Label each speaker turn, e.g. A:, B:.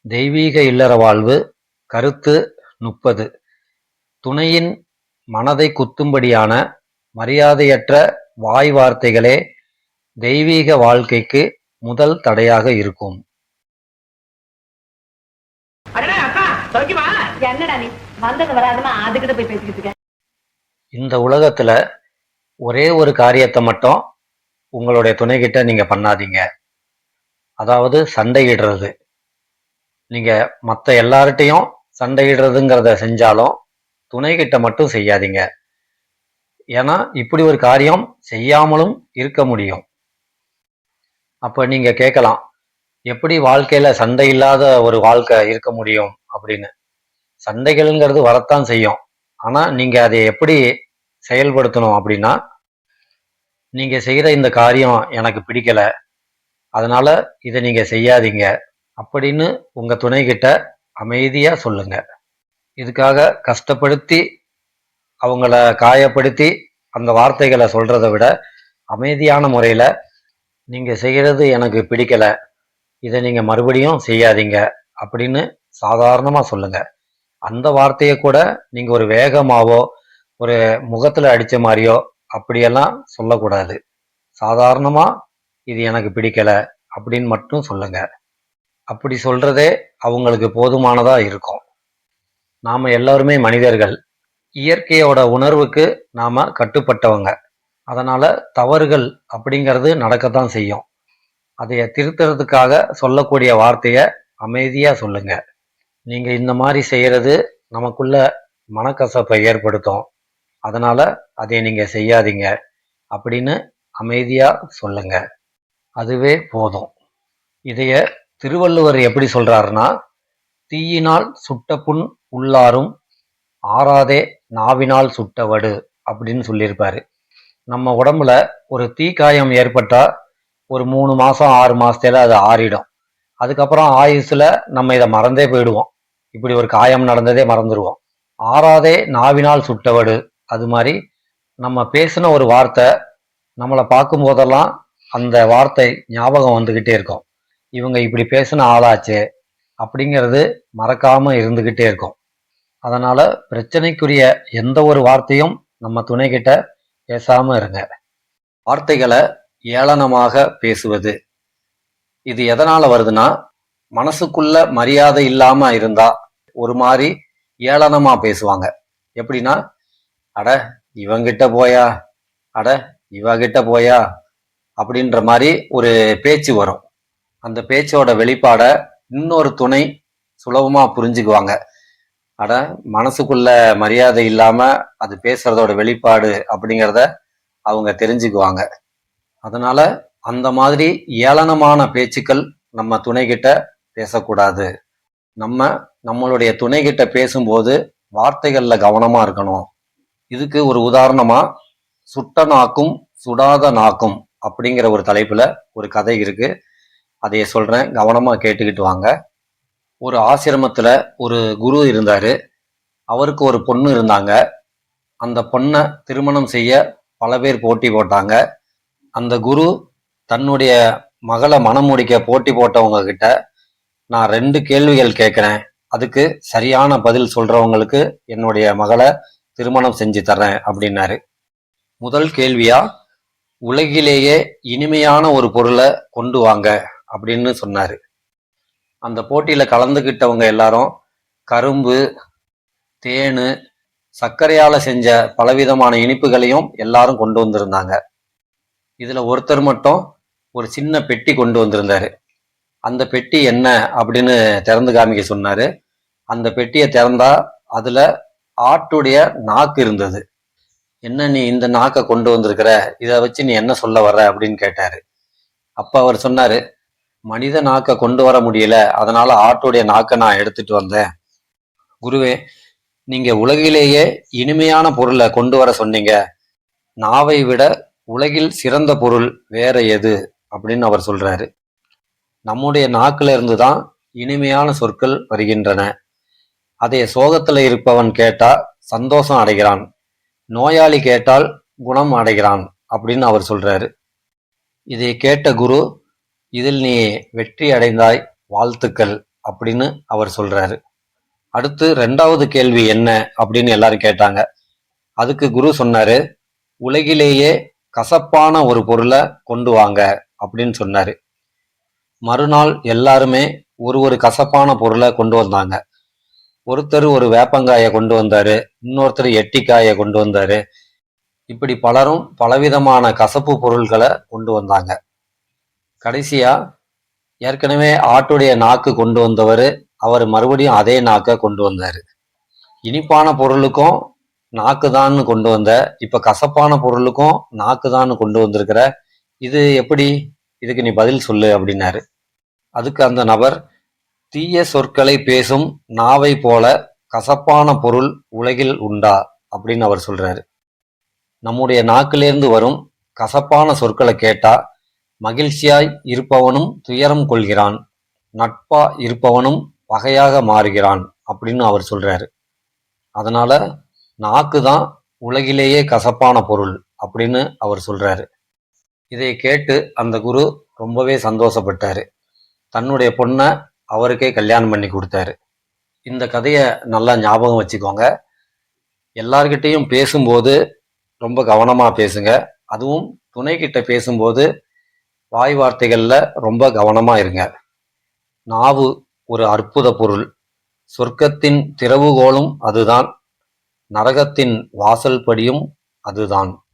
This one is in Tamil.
A: தெய்வீக இல்லற வாழ்வு கருத்து முப்பது. துணையின் மனதை குத்தும்படியான மரியாதையற்ற வாய் வார்த்தைகளே தெய்வீக வாழ்க்கைக்கு முதல் தடையாக இருக்கும். இந்த உலகத்துல ஒரே ஒரு காரியத்தை மட்டும் உங்களுடைய துணைகிட்ட நீங்க பண்ணாதீங்க. அதாவது சண்டையிடுறது. நீங்க மற்ற எல்லார்ட்டையும் சண்டையிடுறதுங்கிறத செஞ்சாலும் துணை கிட்ட மட்டும் செய்யாதீங்க. ஏன்னா இப்படி ஒரு காரியம் செய்யாமலும் இருக்க முடியும். அப்ப நீங்க கேட்கலாம் எப்படி வாழ்க்கையில சண்டை இல்லாத ஒரு வாழ்க்கை இருக்க முடியும் அப்படின்னு. சண்டைகள்ங்கிறது வரத்தான் செய்யும். ஆனா நீங்க அதை எப்படி செயல்படுத்தணும் அப்படின்னா நீங்க செய்யற இந்த காரியம் எனக்கு பிடிக்கல. அதனால இதை நீங்க செய்யாதீங்க. அப்படின்னு உங்கள் துணை கிட்ட அமைதியாக சொல்லுங்க. இதுக்காக கஷ்டப்படுத்தி அவங்கள காயப்படுத்தி அந்த வார்த்தைகளை சொல்கிறத விட அமைதியான முறையில் நீங்கள் செய்கிறது எனக்கு பிடிக்கலை. இதை நீங்கள் மறுபடியும் செய்யாதீங்க அப்படின்னு சாதாரணமாக சொல்லுங்கள் அந்த வார்த்தையை கூட நீங்கள் ஒரு வேகமாவோ ஒரு முகத்தில் அடித்த மாதிரியோ அப்படியெல்லாம் சொல்லக்கூடாது. சாதாரணமாக இது எனக்கு பிடிக்கலை அப்படின்னு மட்டும் சொல்லுங்கள் அப்படி சொல்றதே அவங்களுக்கு போதுமானதா இருக்கும். நாம எல்லாருமே மனிதர்கள். இயற்கையோட உணர்வுக்கு நாம கட்டுப்பட்டவங்க. அதனால தவறுகள் அப்படிங்கிறது நடக்கத்தான் செய்யும். அதைய திருத்துறதுக்காக சொல்லக்கூடிய வார்த்தையை அமைதியாக சொல்லுங்க. நீங்கள் இந்த மாதிரி செய்கிறது நமக்குள்ள மனக்கசப்பை ஏற்படுத்தும். அதனால அதை நீங்கள் செய்யாதீங்க. அப்படின்னு அமைதியாக சொல்லுங்க. அதுவே போதும். இதைய திருவள்ளுவர் எப்படி சொல்றாருன்னா தீயினால் சுட்ட புண் உள்ளாரும் ஆறாதே நாவினால் சுட்டவடு அப்படின்னு சொல்லியிருப்பாரு. நம்ம உடம்புல ஒரு தீக்காயம் ஏற்பட்டா ஒரு மூணு மாசம் ஆறு மாசத்துல அது ஆறிடும். அதுக்கப்புறம் ஆயுசுல நம்ம இதை மறந்தே போயிடுவோம். இப்படி ஒரு காயம் நடந்ததே மறந்துடுவோம் ஆறாதே நாவினால் சுட்டவடு அது மாதிரி நம்ம பேசின ஒரு வார்த்தை நம்மளை பார்க்கும் போதெல்லாம் அந்த வார்த்தை ஞாபகம் வந்துக்கிட்டே இருக்கும். இவங்க இப்படி பேசின ஆளாச்சே அப்படிங்கிறது மறக்காமல் இருந்துக்கிட்டே இருக்கும். அதனால் பிரச்சனைக்குரிய எந்த ஒரு வார்த்தையும் நம்ம துணை பேசாமல் இருங்க. வார்த்தைகளை ஏளனமாக பேசுவது. இது எதனால் வருதுன்னா மனசுக்குள்ள மரியாதை இல்லாமல் இருந்தால் ஒரு மாதிரி ஏளனமாக பேசுவாங்க. எப்படின்னா அட இவங்கிட்ட போயா? அட இவகிட்ட போயா? அப்படின்ற மாதிரி ஒரு பேச்சு வரும். அந்த பேச்சோட வெளிப்பாட இன்னொரு துணை சுலபமா புரிஞ்சுக்குவாங்க. அட மனசுக்குள்ள மரியாதை இல்லாம அது பேசுறதோட வெளிப்பாடு அப்படிங்கிறத அவங்க தெரிஞ்சுக்குவாங்க. அதனால அந்த மாதிரி ஏளனமான பேச்சுக்கள் நம்ம துணை கிட்ட பேசக்கூடாது. நம்ம நம்மளுடைய துணை கிட்ட பேசும்போது வார்த்தைகள்ல கவனமா இருக்கணும். இதுக்கு ஒரு உதாரணமா சுட்ட நாக்கும் சுடாத நாக்கும் அப்படிங்கிற ஒரு தலைப்புல ஒரு கதை இருக்கு. அதைய சொல்றேன். கவனமா கேட்டுக்கிட்டு வாங்க. ஒரு ஆசிரமத்துல ஒரு குரு இருந்தாரு. அவருக்கு ஒரு பொண்ணு இருந்தாங்க. அந்த பொண்ணை திருமணம் செய்ய பல பேர் போட்டி போட்டாங்க. அந்த குரு தன்னுடைய மகளை மனம் முடிக்க போட்டி போட்டவங்க கிட்ட நான் ரெண்டு கேள்விகள் கேட்குறேன் அதுக்கு சரியான பதில் சொல்றவங்களுக்கு என்னுடைய மகளை திருமணம் செஞ்சு தர்றேன் அப்படின்னாரு. முதல் கேள்வியா உலகிலேயே இனிமையான ஒரு பொருளை கொண்டு வாங்க. அப்படின்னு சொன்னார். அந்த போட்டியில் கலந்துக்கிட்டவங்க எல்லாரும் கரும்பு தேனு சர்க்கரையால் செஞ்ச பலவிதமான இனிப்புகளையும் எல்லாரும் கொண்டு வந்திருந்தாங்க. இதில் ஒருத்தர் மட்டும் ஒரு சின்ன பெட்டி கொண்டு வந்திருந்தாரு. அந்த பெட்டி என்ன அப்படின்னு திறந்து காமிக்க சொன்னாரு. அந்த பெட்டியை திறந்தா அதுல ஆட்டுடைய நாக்கு இருந்தது. என்ன நீ இந்த நாக்கை கொண்டு வந்திருக்கிற? இதை வச்சு நீ என்ன சொல்ல வர்ற அப்படின்னு கேட்டாரு. அப்ப அவர் சொன்னாரு மனித நாக்கை கொண்டு வர முடியல. அதனால ஆட்டுடைய நாக்கை நான் எடுத்துட்டு வந்தேன். குருவே நீங்க உலகிலேயே இனிமையான பொருளை கொண்டு வர சொன்னீங்க. நாவை விட உலகில் சிறந்த பொருள் வேற எது? அப்படின்னு அவர் சொல்றாரு. நம்முடைய நாக்கில இருந்து தான் இனிமையான சொற்கள் வருகின்றன. அதை சோகத்துல இருப்பவன் கேட்டா சந்தோஷம் அடைகிறான். நோயாளி கேட்டால் குணம் அடைகிறான் அப்படின்னு அவர் சொல்றாரு. இதை கேட்ட குரு இதில் நீ வெற்றி அடைந்தாய் வாழ்த்துக்கள் அப்படின்னு அவர் சொல்றாரு. அடுத்து ரெண்டாவது கேள்வி என்ன அப்படின்னு எல்லாரும் கேட்டாங்க. அதுக்கு குரு சொன்னாரு உலகிலேயே கசப்பான ஒரு பொருளை கொண்டு வாங்க அப்படின்னு சொன்னாரு. மறுநாள் எல்லாருமே ஒரு ஒரு கசப்பான பொருளை கொண்டு வந்தாங்க. ஒருத்தர் ஒரு வேப்பங்காயை கொண்டு வந்தாரு இன்னொருத்தர் எட்டிக்காயை கொண்டு வந்தாரு. இப்படி பலரும் பலவிதமான கசப்பு பொருள்களை கொண்டு வந்தாங்க. கடைசியா ஏற்கனவே ஆட்டுடைய நாக்கு கொண்டு வந்தவர் அவர் மறுபடியும் அதே நாக்கை கொண்டு வந்தார். இனிப்பான பொருளுக்கும் நாக்கு தான் கொண்டு வந்த இப்ப கசப்பான பொருளுக்கும் நாக்கு தான் கொண்டு வந்திருக்கிற இது எப்படி? இதுக்கு நீ பதில் சொல்லு அப்படின்னாரு. அதுக்கு அந்த நபர் தீய சொற்களை பேசும் நாவை போல கசப்பான பொருள் உலகில் உண்டா? அப்படின்னு அவர் சொல்றாரு. நம்முடைய நாக்கிலேருந்து வரும் கசப்பான சொற்களை கேட்டா மகிழ்ச்சியாய் இருப்பவனும் துயரம் கொள்கிறான். நட்பா இருப்பவனும் பகையாக மாறுகிறான் அப்படின்னு அவர் சொல்றாரு. அதனால நாக்கு தான் உலகிலேயே கசப்பான பொருள் அப்படின்னு அவர் சொல்றாரு. இதை கேட்டு அந்த குரு ரொம்பவே சந்தோஷப்பட்டாரு. தன்னுடைய பொண்ணை அவருக்கே கல்யாணம் பண்ணி கொடுத்தாரு. இந்த கதையை நல்லா ஞாபகம் வச்சுக்கோங்க. எல்லார்கிட்டையும் பேசும்போது ரொம்ப கவனமாக பேசுங்க. அதுவும் துணைக்கிட்ட பேசும்போது வாய் வார்த்தைகளில் ரொம்ப கவனமாக இருங்க. நாவு ஒரு அற்புத பொருள். சொர்க்கத்தின் திறவுகோலும் அதுதான். நரகத்தின் வாசல் படியும் அதுதான்.